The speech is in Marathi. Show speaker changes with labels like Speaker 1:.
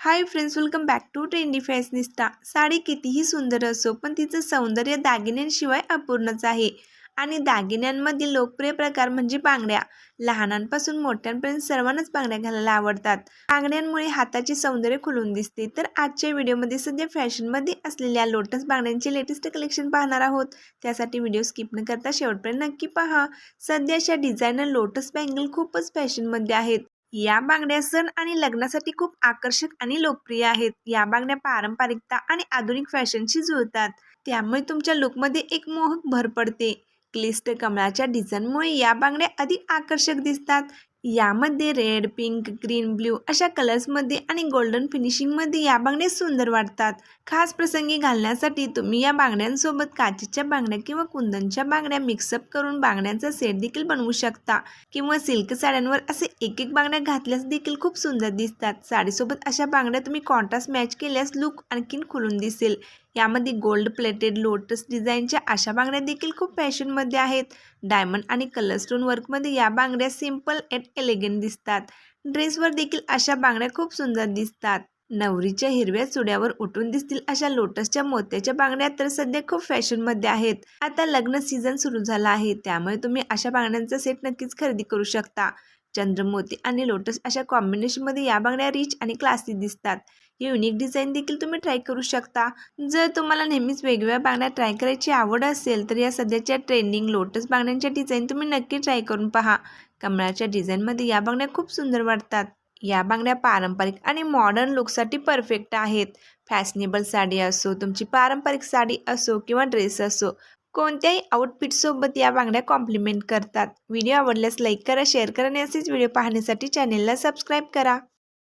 Speaker 1: Hi friends welcome back to trendy fashionista sari कितीही सुंदर असो पण तिचं सौंदर्य दागिन्यांशिवाय अपूर्णच आहे. आणि दागिन्यांमधील लोकप्रिय प्रकार म्हणजे बांगड्या. लहानांपासून मोठ्यांपर्यंत सर्वांनाच बांगड्या घालायला आवडतात. बांगड्यांमुळे हाताचे सौंदर्य खुलून दिसते. तर आजच्या व्हिडिओमध्ये सध्या फॅशनमध्ये असलेल्या लोटस बांगड्यांचे लेटेस्ट कलेक्शन पाहणार आहोत. त्यासाठी व्हिडिओ स्किप न करता शेवटपर्यंत नक्की पहा. सध्याच्या डिझायनर लोटस बँगल खूपच फॅशनमध्ये आहेत. या बांगड्या सण आणि लग्नासाठी खूप आकर्षक आणि लोकप्रिय आहेत. या बांगड्या पारंपरिकता आणि आधुनिक फॅशनशी जुळतात. त्यामुळे तुमच्या लुकमध्ये एक मोहक भर पडते. क्लिष्ट कमळाच्या डिझाईनमुळे या बांगड्या अधिक आकर्षक दिसतात. यामध्ये रेड पिंक ग्रीन ब्ल्यू अशा कलर्समध्ये आणि गोल्डन फिनिशिंगमध्ये या बांगड्या सुंदर वाटतात. खास प्रसंगी घालण्यासाठी तुम्ही या बांगड्यांसोबत काचेच्या बांगड्या किंवा कुंदनच्या बांगड्या मिक्सअप करून बांगड्यांचा सेट देखील बनवू शकता. किंवा सिल्क साड्यांवर असे एक एक बांगड्या घातल्यास देखील खूप सुंदर दिसतात. साडीसोबत अशा बांगड्या तुम्ही कॉन्ट्रास्ट मॅच केल्यास लुक आणखीन खुलून दिसेल. यामध्ये गोल्ड प्लेटेड लोटस डिझाईनच्या अशा बांगड्या देखील खूप फॅशनमध्ये आहेत. डायमंड आणि कलरस्टोन वर्कमध्ये या बांगड्या सिंपल अँड एलिगंट दिसतात. ड्रेसवर देखील अशा बांगड्या खूप सुंदर दिसतात. नवरीच्या हिरव्या चुड्यावर उठून दिसतील अशा लोटसच्या मोत्याच्या बांगड्या तर सध्या खूप फॅशनमध्ये आहेत. आता लग्न सीझन सुरू झाला आहे. त्यामुळे तुम्ही अशा बांगड्यांचा सेट नक्कीच खरेदी करू शकता. चंद्रमोती आणि लोटस अशा कॉम्बिनेशनमध्ये या बांगड्या रिच आणि क्लासी दिसतात. युनिक डिझाईन देखील तुम्ही ट्राय करू शकता. जर तुम्हाला नेहमीच वेगवेगळ्या बांगड्या ट्राय करायची आवड असेल तर या सध्याच्या ट्रेंडिंग लोटस बांगड्यांच्या डिझाईन तुम्ही नक्की ट्राय करून पहा. कमळाच्या डिझाईनमध्ये या बांगड्या खूप सुंदर वाटतात. या बांगड्या पारंपरिक आणि मॉडर्न लुकसाठी परफेक्ट आहेत. फॅशनेबल साडी असो तुमची पारंपरिक साडी असो किंवा ड्रेस असो कोणत्याही आउटफिटसोबत या बांगड्या कॉम्प्लिमेंट करतात. व्हिडिओ आवडल्यास लाईक करा शेअर करा आणि असेच व्हिडिओ पाहण्यासाठी चॅनेलला सबस्क्राईब करा.